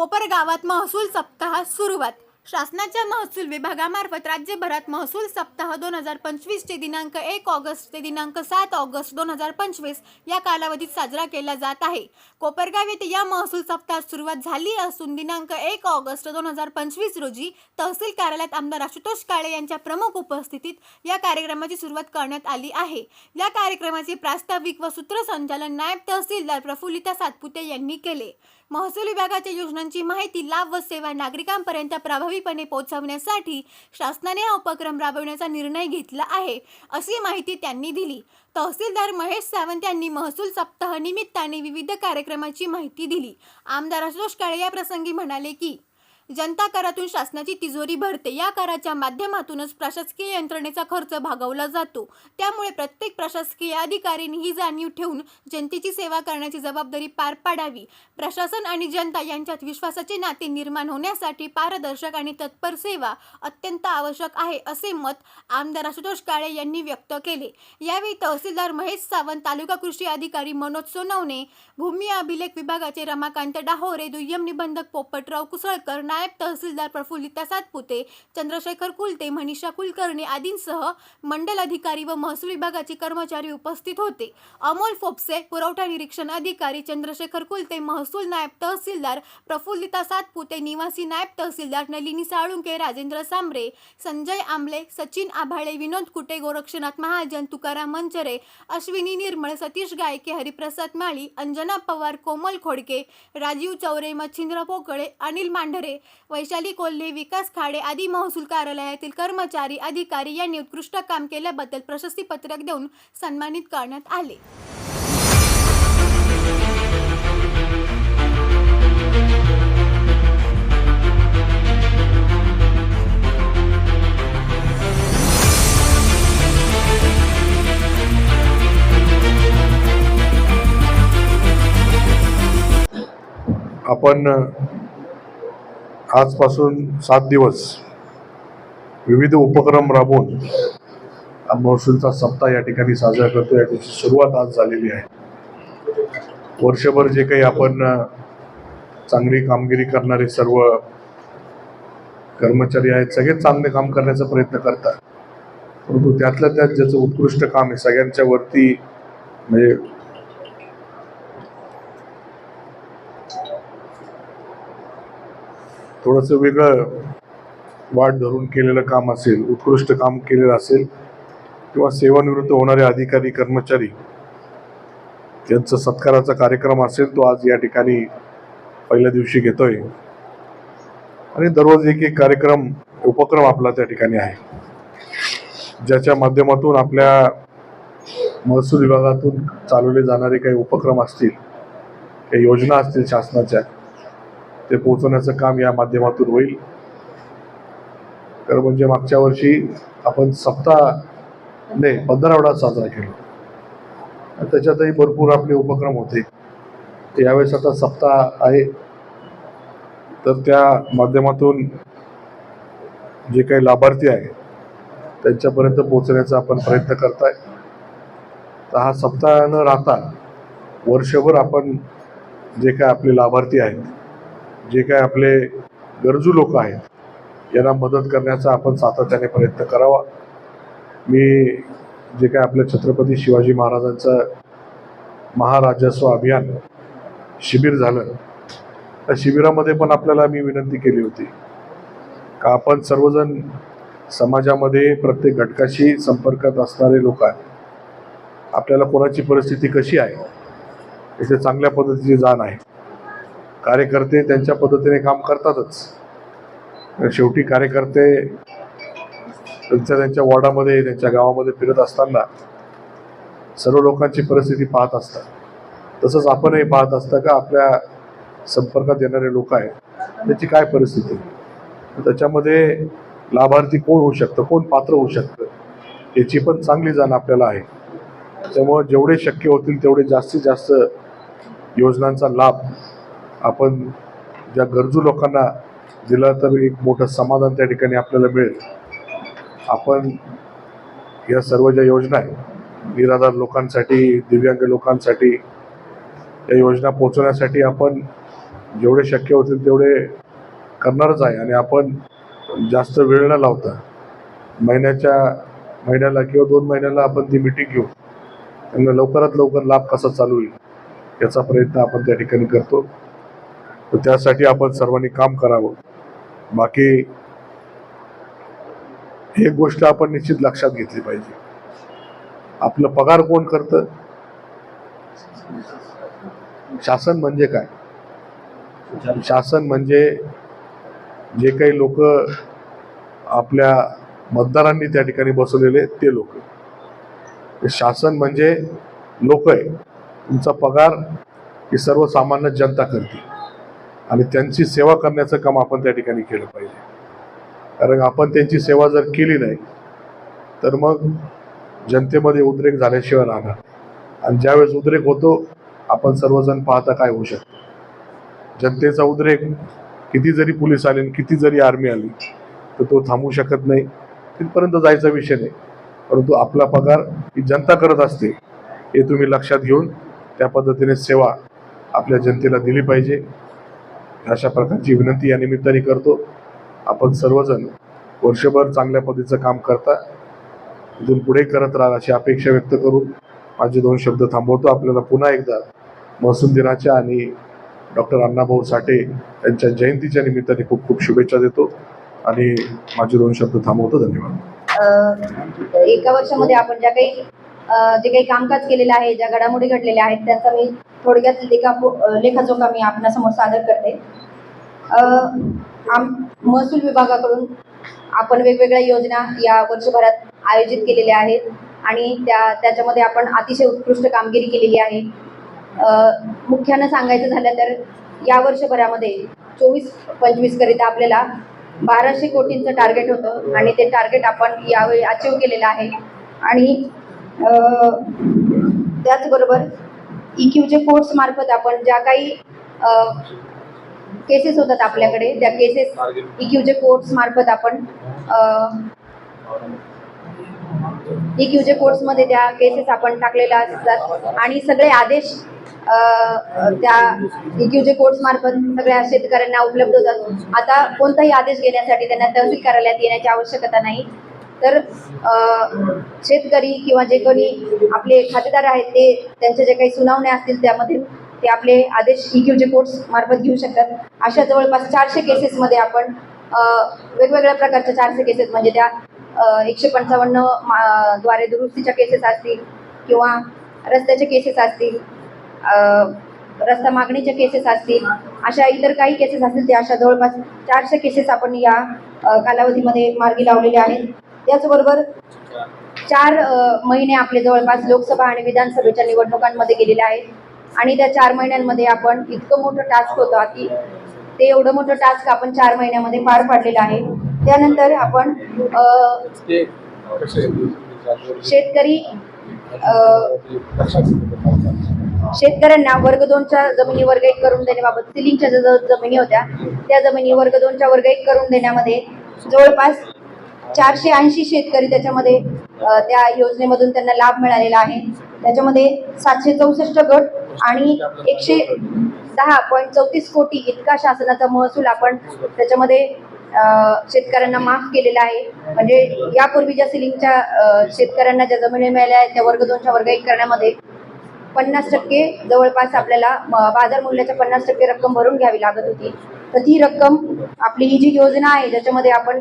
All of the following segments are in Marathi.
कोपरगावात महसूल सप्ताह सुरुवात. शासनाच्या महसूल विभागामार्फत राज्यभरात महसूल सप्ताह दोन हजार पंचवीसचे दिनांक एक ऑगस्ट ते दिनांक सात ऑगस्ट दोन हजार पंचवीस या कालावधीत साजरा केला जात आहे. कोपरगाव येथे या महसूल सप्ताहात सुरुवात झाली असून दिनांक एक ऑगस्ट दोन हजार पंचवीस रोजी तहसील कार्यालयात आमदार आशुतोष काळे यांच्या प्रमुख उपस्थितीत या कार्यक्रमाची सुरुवात करण्यात आली आहे. या कार्यक्रमाचे प्रास्ताविक व सूत्रसंचालन नायब तहसीलदार प्रफुल्लिता सातपुते यांनी केले. महसूल विभागाच्या योजनांची माहिती लाभ व सेवा नागरिकांपर्यंत प्रभावीपणे पोहोचवण्यासाठी शासनाने हा उपक्रम राबवण्याचा निर्णय घेतला आहे अशी माहिती त्यांनी दिली. तहसीलदार महेश सावंत यांनी महसूल सप्ताह निमित्ताने विविध कार्यक्रमाची माहिती दिली. आमदार अशोष काळे या प्रसंगी म्हणाले की जनता करातून शासनाची तिजोरी भरते. या कराच्या माध्यमातूनच प्रशासकीय यंत्रणेचा खर्च भागवला जातो. त्यामुळे प्रत्येक प्रशासकीय अधिकाऱ्यांनी ही जाणीव ठेवून जनतेची सेवा करण्याची जबाबदारी पार पाडावी. प्रशासन आणि जनता यांच्यात विश्वासाचे नाते निर्माण होण्यासाठी पारदर्शक आणि तत्पर सेवा अत्यंत आवश्यक आहे असे मत आमदार आशुतोष काळे यांनी व्यक्त केले. यावेळी तहसीलदार महेश सावंत तालुका कृषी अधिकारी मनोज सोनवणे भूमी अभिलेख विभागाचे रमाकांत डाहोरे दुय्यम निबंधक पोपटराव कुसळकर नायब तहसीलदार प्रफुल्लिता सातपुते चंद्रशेखर कुलते मनीषा कुलकर्णी आदींसह मंडल अधिकारी व महसूल विभागाचे कर्मचारी उपस्थित होते. अमोल फोपसे पुरवठा निरीक्षण अधिकारी चंद्रशेखर कुलते महसूल नायब तहसीलदार प्रफुल्लिता सातपुते निवासी नायब तहसीलदार नलिनी साळुंके राजेंद्र सांबरे संजय आंबले सचिन आभाळे विनोद कुटे गोरक्षनाथ महाजन तुकाराम मंचरे अश्विनी निर्मळ सतीश गायके हरिप्रसाद माळी अंजना पवार कोमल खोडके राजीव चौरे मच्छिंद्र पोकळे अनिल मांढरे वैशाली कोल्हे विकास खाडे आदी महसूल कार्यालयातील कर्मचारी अधिकारी यांनी उत्कृष्ट काम केल्याबद्दल प्रशस्तीपत्रक देऊन सन्मानित करण्यात आले. आपण आजपासून सात दिवस विविध उपक्रम राबवून महसूलचा सप्ताह या ठिकाणी साजरा करतो या त्याची सुरुवात आज झालेली आहे. वर्षभर जे काही आपण चांगली कामगिरी करणारे सर्व कर्मचारी आहेत सगळेच चांगले काम करण्याचा प्रयत्न करतात. परंतु त्यातल्या त्यात ज्याचं उत्कृष्ट काम आहे सगळ्यांच्या वरती म्हणजे थोडंसं वेगळं वाट धरून केलेलं काम असेल उत्कृष्ट काम केलेलं असेल किंवा सेवानिवृत्त होणारे अधिकारी कर्मचारी त्यांचा सत्काराचा कार्यक्रम असेल तो आज या ठिकाणी पहिल्या दिवशी घेतोय. आणि दररोज एक एक कार्यक्रम उपक्रम आपला त्या ठिकाणी आहे. ज्याच्या माध्यमातून आपल्या महसूल विभागातून चालवले जाणारे काही उपक्रम असतील काही योजना असतील शासनाच्या ते पोहोचवण्याचं काम या माध्यमातून होईल. तर म्हणजे मागच्या वर्षी आपण सप्ताह नाही पंधरावडा साजरा केला. त्याच्यातही भरपूर आपले उपक्रम होते. ते यावेळेस आता सप्ताह आहे. तर त्या माध्यमातून जे काही लाभार्थी आहे त्यांच्यापर्यंत पोहोचण्याचा आपण प्रयत्न करताय. तर हा सप्ताह न राहता वर्षभर आपण जे काय आपले लाभार्थी आहेत जे काय आपले गरजू लोक आहेत यांना मदत करण्याचा आपण सातत्याने प्रयत्न करावा. मी जे काय आपल्या छत्रपती शिवाजी महाराजांचं महाराजस्व अभियान शिबिर झालं त्या शिबिरामध्ये पण आपल्याला मी विनंती केली होती का आपण सर्वजण समाजामध्ये प्रत्येक घटकाशी संपर्कात असणारे लोक आहेत. आपल्याला कोणाची परिस्थिती कशी आहे याचे चांगल्या पद्धतीची जाण आहे. कार्यकर्ते त्यांच्या पद्धतीने काम करतातच. शेवटी कार्यकर्ते त्यांच्या त्यांच्या वॉर्डामध्ये त्यांच्या गावामध्ये फिरत असताना सर्व लोकांची परिस्थिती पाहत असतात. तसंच आपणही पाहत असता का आपल्या संपर्कात येणारे लोक आहेत त्याची काय परिस्थिती? त्याच्यामध्ये लाभार्थी कोण होऊ शकतं? कोण पात्र होऊ शकतं? याची पण चांगली जाण आपल्याला आहे. त्यामुळं जेवढे शक्य होतील तेवढे जास्तीत जास्त योजनांचा लाभ आपण ज्या गरजू लोकांना दिला तर एक मोठं समाधान त्या ठिकाणी आपल्याला मिळेल. आपण या सर्व ज्या योजना आहेत निराधार लोकांसाठी दिव्यांग लोकांसाठी या योजना पोचवण्यासाठी आपण जेवढे शक्य होतील तेवढे करणारच आहे. आणि आपण जास्त वेळ न लावता महिन्याच्या महिन्याला किंवा दोन महिन्याला आपण ती मिटिंग घेऊ. त्यांना लवकरात लवकर लाभ कसा चालू होईल याचा प्रयत्न आपण त्या ठिकाणी करतो. तर त्यासाठी आपण सर्वांनी काम करावं. बाकी एक गोष्ट आपण निश्चित लक्षात घेतली पाहिजे. आपलं पगार कोण करतं? शासन म्हणजे काय? शासन म्हणजे जे काही लोक आपल्या मतदारांनी त्या ठिकाणी बसवलेले ते लोक. शासन म्हणजे लोक आहे. तुमचा पगार ही सर्वसामान्य जनता करते. आणि त्यांची सेवा करण्याचं काम आपण त्या ठिकाणी केलं पाहिजे. कारण आपण त्यांची सेवा जर केली नाही तर मग जनतेमध्ये उद्रेक झाल्याशिवाय राहणार. आणि ज्यावेळेस उद्रेक होतो आपण सर्वजण पाहता काय होऊ शकतं. जनतेचा उद्रेक किती जरी पोलीस आले आणि किती जरी आर्मी आली तर तो थांबू शकत नाही. तिथपर्यंत जायचा विषय नाही. परंतु आपला पगार ही जनता करत असते हे तुम्ही लक्षात घेऊन त्या पद्धतीने सेवा आपल्या जनतेला दिली पाहिजे. अशा प्रकारची विनंती या निमित्ताने करतो. आपण सर्वजण वर्षभर चांगल्या पद्धतीचं काम करता. इथून पुढे करत राहा अशी अपेक्षा व्यक्त करून माझे दोन शब्द थांबवतो. आपल्याला पुन्हा एकदा महसूल दिनाच्या आणि डॉक्टर अण्णाभाऊ साठे यांच्या जयंतीच्या निमित्ताने खूप खूप शुभेच्छा देतो. आणि माझे दोन शब्द थांबवतो. धन्यवाद. एका वर्षामध्ये आपण ज्या काही जे काही कामकाज केलेलं आहे ज्या घडामोडी घडलेल्या आहेत त्यांचा मी थोडक्यात लेखा लेखाजोखा मी आपणासमोर सादर करते. आम महसूल विभागाकडून आपण वेगवेगळ्या योजना या वर्षभरात आयोजित केलेल्या आहेत आणि त्या त्याच्यामध्ये आपण अतिशय उत्कृष्ट कामगिरी केलेली आहे. मुख्यानं सांगायचं झालं तर या वर्षभरामध्ये चोवीस पंचवीसकरिता आपल्याला बाराशे कोटींचं टार्गेट होतं आणि ते टार्गेट आपण यावेळी अचीव केलेलं आहे. आणि त्याचबरोबर इक्यूचे कोर्स मार्फत आपण ज्या काही केसेस होतात आपल्याकडे त्या केसेस इक्यूचे कोर्स मार्फत आपण ई क्यूचे कोर्ट्समध्ये त्या केसेस आपण टाकलेल्या असतात. आणि सगळे आदेश त्या इक्यूचे कोर्स मार्फत सगळ्या शेतकऱ्यांना उपलब्ध होतात. आता कोणताही आदेश घेण्यासाठी त्यांना तहसील कार्यालयात येण्याची आवश्यकता नाही. तर शेतकरी किंवा जे कोणी आपले खातेदार आहेत ते त्यांच्या जे काही सुनावण्या असतील त्यामध्ये ते आपले आदेश ई क्यूचे कोर्ट्स मार्फत घेऊ शकतात. अशा जवळपास चारशे केसेसमध्ये आपण वेगवेगळ्या प्रकारच्या चारशे केसेस म्हणजे त्या एकशे पंचावन्न मा- द्वारे दुरुस्तीच्या केसेस असतील किंवा रस्त्याच्या केसेस असतील रस्ता मागणीच्या केसेस असतील अशा इतर काही केसेस असतील त्या अशा जवळपास चारशे केसेस आपण या कालावधीमध्ये मार्गी लावलेले आहेत. त्याचबरोबर चार महिने आपले जवळपास लोकसभा आणि विधानसभेच्या निवडणुकांमध्ये गेलेले आहेत. आणि त्या चार महिन्यांमध्ये आपण इतकं मोठं टास्क होतं की ते एवढं मोठं टास्क आपण चार महिन्यामध्ये पार पाडलेलं आहे. त्यानंतर आपण शेतकरी शेतकऱ्यांना वर्ग दोनच्या जमिनी वर्ग एक करून देण्याबाबत सिलिंगच्या ज्या ज- जमिनी होत्या त्या जमिनी वर्ग दोनच्या वर्ग एक करून देण्यामध्ये जवळपास चारशे ऐंशी शेतकरी त्याच्यामध्ये त्या योजनेमधून त्यांना लाभ मिळालेला आहे. त्याच्यामध्ये सातशे चौसष्ट गट आणि एकशे दहा पॉईंट चौतीस कोटी इतका शासनाचा महसूल आपण त्याच्यामध्ये शेतकऱ्यांना माफ केलेला आहे. म्हणजे यापूर्वी ज्या सिलिंगच्या शेतकऱ्यांना ज्या जमिनी मिळाल्या आहेत त्या वर्ग दोनच्या वर्ग एक करण्यामध्ये पन्नास टक्के जवळपास आपल्याला बाजार मूल्याच्या पन्नास टक्के रक्कम भरून घ्यावी लागत होती. तर ती रक्कम आपली ही जी योजना आहे ज्याच्यामध्ये आपण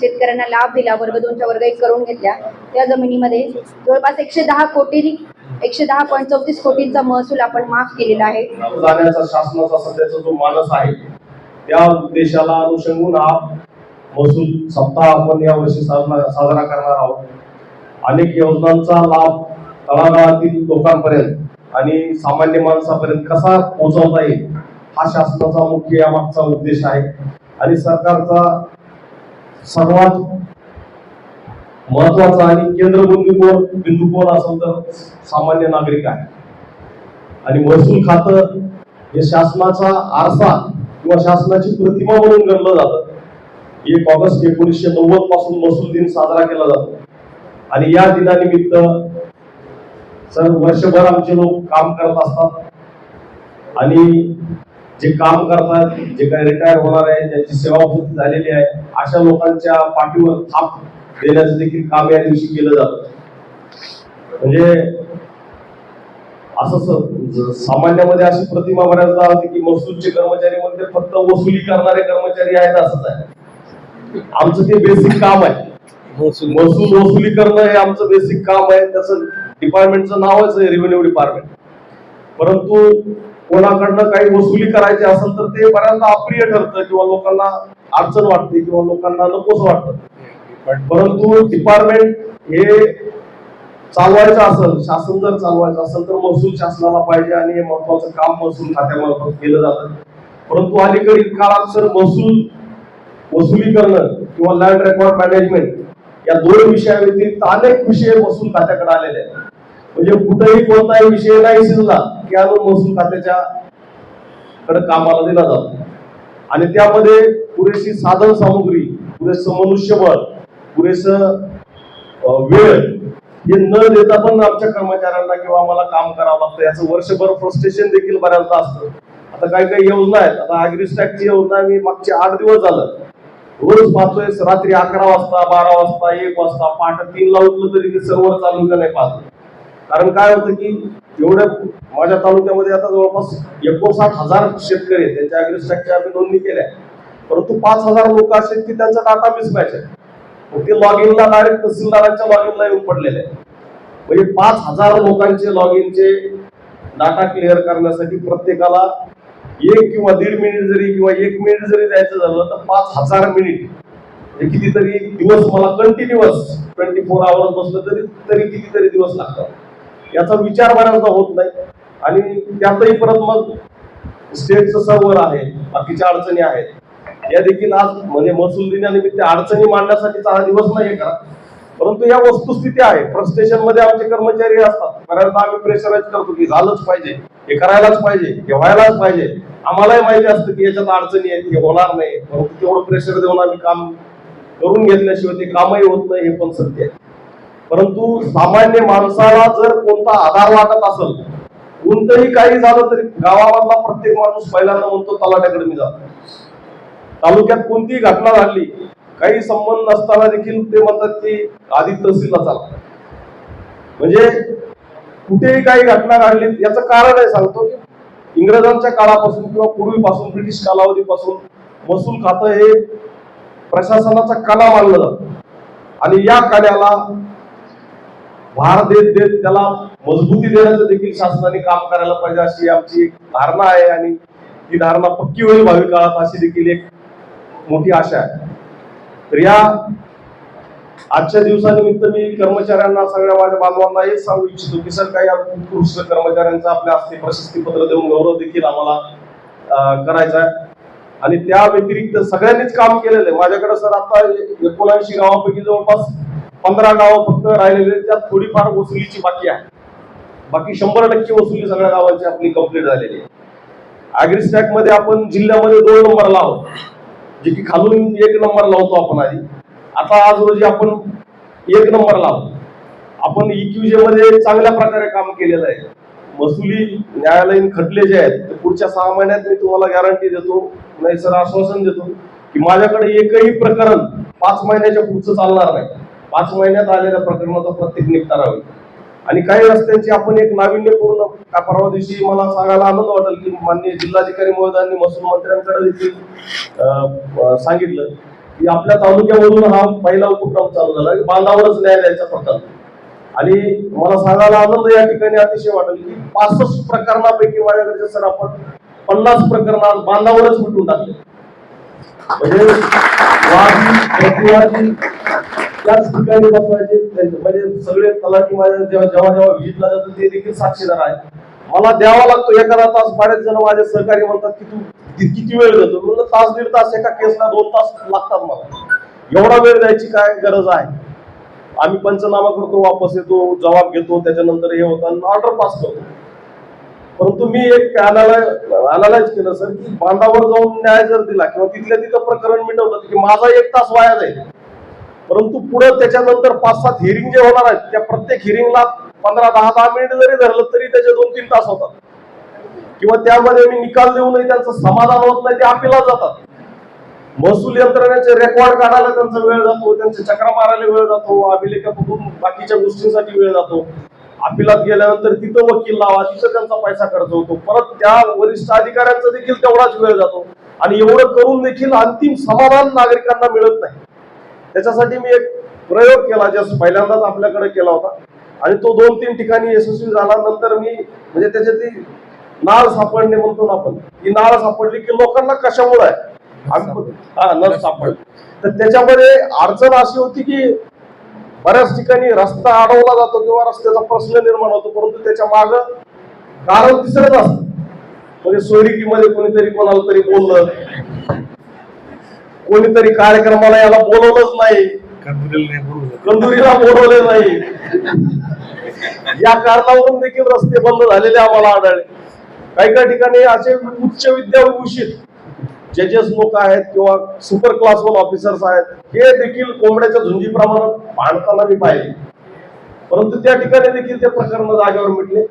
शेतकऱ्यांना लाभ दिला वर्ग दोनच्या वर्ग एक करून घेतल्या त्या जमिनीमध्ये जवळपास एकशे दहा कोटी एकशे दहा पॉईंट चौतीस कोटींचा महसूल आपण माफ केलेला आहे. शासनाचा सध्याचा जो मानस आहे त्या उद्देशाला अनुषंगून हा महसूल सप्ताह आपण यावर्षी साजरा साजरा करणार आहोत. अनेक योजनांचा लाभ तळागाळातील लोकांपर्यंत आणि सामान्य माणसापर्यंत कसा पोहोचवता येईल हा शासनाचा मुख्य यामागचा उद्देश आहे. आणि सरकारचा सर्वात महत्त्वाचा आणि केंद्रबिंदू कोण बिंदू कोण असेल तर सामान्य नागरिक आहे. आणि महसूल खातं हे शासनाचा आरसा किंवा शासनाची प्रतिमा म्हणून गणलं जातं. एक ऑगस्ट एकोणीसशे नव्वदपासून महसूल दिन साजरा केला जातो. आणि या दिनानिमित्त सर वर्षभर आमचे लोक काम करत असतात. आणि जे काम करतात जे काही रिटायर होणार आहे ज्यांची सेवापूर्ती झालेली आहे अशा लोकांच्या पाठीवर थाप देण्याचं देखील काम या दिवशी केलं जातं. म्हणजे असं सामान्यामध्ये अशी प्रतिमा बऱ्याचदा होती की महसूलचे कर्मचारी म्हणजे फक्त वसुली करणारे कर्मचारी आहेत असंच आहे आमचं ते बेसिक काम आहे. महसूल. वसुली करणं हे आमचं बेसिक काम आहे. त्याचं डिपार्टमेंटचं नावच आहे रेव्हेन्यू डिपार्टमेंट परंतु कोणाकडनं काही वसुली करायची असेल तर ते बऱ्याचदा अप्रिय ठरतं किंवा लोकांना अडचण वाटते किंवा लोकांना नकोच वाटत. परंतु डिपार्टमेंट हे चालवायचं असेल शासन जर चालवायचं असेल तर महसूल शासनाला पाहिजे आणि हे महत्वाचं काम महसूल खात्यामार्फत केलं जातं. परंतु अलीकडील काळात सर महसूल वसुली करणं किंवा लँड रेकॉर्ड मॅनेजमेंट या दोन विषयाव्यतिरिक्त अनेक विषय महसूल खात्याकडे आलेले आहेत. म्हणजे कुठेही कोणताही विषय नाही शिजला की आणून महसूल खात्याच्या कडे कामाला दिला जातो. आणि त्यामध्ये पुरेशी साधन सामुग्री पुरेसं मनुष्यबळ पुरेसं वेळ हे न देता पण आमच्या कर्मचाऱ्यांना किंवा आम्हाला काम करावं लागतं. याचं वर्षभर फ्रस्ट्रेशन देखील बऱ्याचदा असतं. आता काही काही योजना आहेत. आता अॅग्रिस्टॅकची योजना मी मागचे आठ दिवस झालं. रोज पाहतोय रात्री अकरा वाजता बारा वाजता एक वाजता पहाटे तीनला उठलं तरी ते सर्व्हर चालू का नाही पाहतो. कारण काय होतं की एवढ्या माझ्या तालुक्यामध्ये आता जवळपास एकोणसाठ हजार शेतकरी आहेत. त्यांच्या अॅग्रिस्टॅकच्या आम्ही नोंदणी केल्या परंतु पाच हजार लोक असे आहेत की त्यांचा डाटा मिसमॅच आहे. ते लॉग इनला डायरेक्ट तहसीलदारांच्या लॉग इनला येऊन पडलेले आहे म्हणजे पाच हजार लोकांचे लॉग इनचे डाटा क्लिअर करण्यासाठी प्रत्येकाला एक किंवा दीड मिनिट जरी किंवा एक मिनिट जरी द्यायचं झालं तर पाच हजार मिनिट म्हणजे कितीतरी दिवस मला कंटिन्युअस ट्वेंटी फोर आवर्स बसलं तरी तरी कितीतरी दिवस लागतात. याचा विचार बऱ्याचदा होत नाही. आणि त्यातही परत मग स्टेटचं सर्वर आहे बाकीच्या अडचणी आहेत. या देखील आज म्हणजे महसूल दिनानिमित्त अडचणी मांडण्यासाठीचा हा दिवस नाही करा परंतु या वस्तुस्थिती आहे. फ्रस्ट्रेशनमध्ये आमचे कर्मचारी असतात. बऱ्याचदा आम्ही प्रेशराईज करतो की झालंच पाहिजे. हे करायलाच पाहिजे. हे व्हायलाच पाहिजे. आम्हालाही माहिती असतं की याच्यात अडचणी आहेत हे होणार नाही. परंतु तेवढं प्रेशर देऊन आम्ही काम करून घेतल्याशिवाय ते कामही होत नाही हे पण सत्य आहे. परंतु सामान्य माणसाला जर कोणता आधार वाटत असेल कोणतंही काही झालं तरी गावामधला प्रत्येक माणूस पहिल्यांदा म्हणतो तलाट्याकडे मी जातो. तालुक्यात कोणतीही घटना घडली काही संबंध नसताना देखील ते म्हणतात की आधी तहसीलला चाला. म्हणजे कुठेही काही घटना घडली याचं कारण आहे सांगतो की इंग्रजांच्या काळापासून किंवा पूर्वीपासून ब्रिटिश कालावधीपासून महसूल खातं हे प्रशासनाचा कला मानलं जातं. आणि या कल्याला भार देत देत त्याला मजबूती देण्याचं देखील शासनाने काम करायला पाहिजे अशी आमची एक धारणा आहे आणि ती धारणा पक्की होईल भावी काळात अशी देखील एक मोठी आशा आहे. तर या आजच्या दिवसानिमित्त मी कर्मचाऱ्यांना सगळ्या माझ्या बांधवांना हेच सांगू इच्छितो की सर काही उत्कृष्ट कर्मचाऱ्यांचा आपल्या हस्ते प्रशस्ती पत्र देऊन गौरव देखील आम्हाला करायचा आहे. आणि त्या व्यतिरिक्त सगळ्यांनीच काम केलेलं आहे. माझ्याकडे सर आता एकोणऐंशी गावापैकी जवळपास पंधरा गावं फक्त राहिलेले त्यात थोडीफार वसुलीची बाकी आहे. बाकी शंभर टक्के वसुली सगळ्या गावांची आपली कंप्लीट झालेली आहे. अॅग्रिस्टॅकमध्ये आपण जिल्ह्यामध्ये दोन नंबरला आहोत. जे की खालून एक नंबर लावतो आपण आधी. आता आज रोजी आपण एक नंबर लावतो आपण इक्यूजे मध्ये चांगल्या प्रकारे काम केलेलं आहे. वसुली न्यायालयीन खटले जे आहेत ते पुढच्या सहा महिन्यात मी तुम्हाला गॅरंटी देतो नाही सर आश्वासन देतो की माझ्याकडे एकही प्रकरण पाच महिन्याच्या पुढचं चालणार नाही. पाच महिन्यात आलेल्या प्रकरणाचा प्रत्येक निपटारा होईल. आणि काही रस्त्यांची आपण एक नाविन्यपूर्ण का परवा दिवशी मला सांगायला आनंद वाटेल की माननीय जिल्हाधिकारी महोदयांनी महसूल मंत्र्यांकडे देखील सांगितलं की आपल्या तालुक्यामधून हा पहिला उपक्रम चालू झाला. की बांधावरच न्यायालयाचा द्यायचा प्रकल्प. आणि मला सांगायला आनंद या ठिकाणी अतिशय वाटेल की पासष्ट प्रकरणापैकी माझ्याकडे सर आपण पन्नास प्रकरण आज बांधावरच मिटवून टाकले. म्हणजे त्याच ठिकाणी बसवायचे. म्हणजे सगळे तलाठी माझ्या जेव्हा जेव्हा जेव्हा व्हिजिटला जातो ते देखील साक्षीदार आहेत. मला द्यावा लागतो एखादा तास बरेच जण माझे सहकारी म्हणतात की तू किती वेळ देतो? म्हणलं तास दीड तास एका केसला दोन तास लागतात मला. एवढा वेळ द्यायची काय गरज आहे? आम्ही पंचनामा करतो वापस येतो जबाब घेतो त्याच्यानंतर हे होतं ऑर्डर पास करतो. परंतु मी एक अनालाइज केलं सर की बांधावर जाऊन न्याय जर दिला किंवा तिथल्या तिथं प्रकरण मिटवलं की माझा एक तास वाया जाईल. परंतु पुढे त्याच्यानंतर पाच सात हिअरिंग जे होणार आहेत त्या प्रत्येक हिअरिंगला पंधरा दहा दहा मिनिट जरी धरलं तरी त्याचे दोन तीन तास होतात. किंवा त्यामध्ये मी निकाल देऊनही त्यांचं समाधान होत नाही ते अपिला जातात. महसूल यंत्रणेचे रेकॉर्ड काढायला त्यांचा वेळ जातो त्यांचे चक्रा मारायला वेळ जातो अभिलेखातून बाकीच्या गोष्टींसाठी वेळ जातो. अपिलात गेल्यानंतर तिथं वकील लावा तिथं त्यांचा पैसा खर्च होतो. परत त्या वरिष्ठ अधिकाऱ्यांचा देखील तेवढाच वेळ जातो. आणि एवढं करून देखील अंतिम समाधान नागरिकांना मिळत नाही. त्याच्यासाठी मी एक प्रयोग केला जस्ट पहिल्यांदाच आपल्याकडे केला होता. आणि तो दोन तीन ठिकाणी यशस्वी झाला नंतर मी म्हणजे त्याच्यातली नाळ सापडणे म्हणतो ना आपण ही नाळ सापडली की लोकांना कशामुळे आहे? हा नळ सापडली. तर त्याच्यामध्ये अडचण अशी होती की बऱ्याच ठिकाणी रस्ता अडवला जातो किंवा रस्त्याचा प्रश्न निर्माण होतो परंतु त्याच्या माग कारण तिसरंच असतं. म्हणजे सोयरिकीमध्ये कोणीतरी कोणाला तरी बोललं कोणीतरी कार्यक्रमाला याला बोलवलंच नाही. कंदुरीला बोलवले. नाही. या कारणावरून देखील रस्ते बंद झालेले आम्हाला आढळले. काही काही ठिकाणी असे उच्च विद्याभूषित जजेस लोक आहेत किंवा सुपर क्लास वन ऑफिसर्स आहेत हे देखील कोंबड्याच्या झुंजीप्रमाणे बांधताना मी पाहिले. परंतु त्या ठिकाणी देखील ते प्रकरण जागेवर मिटले.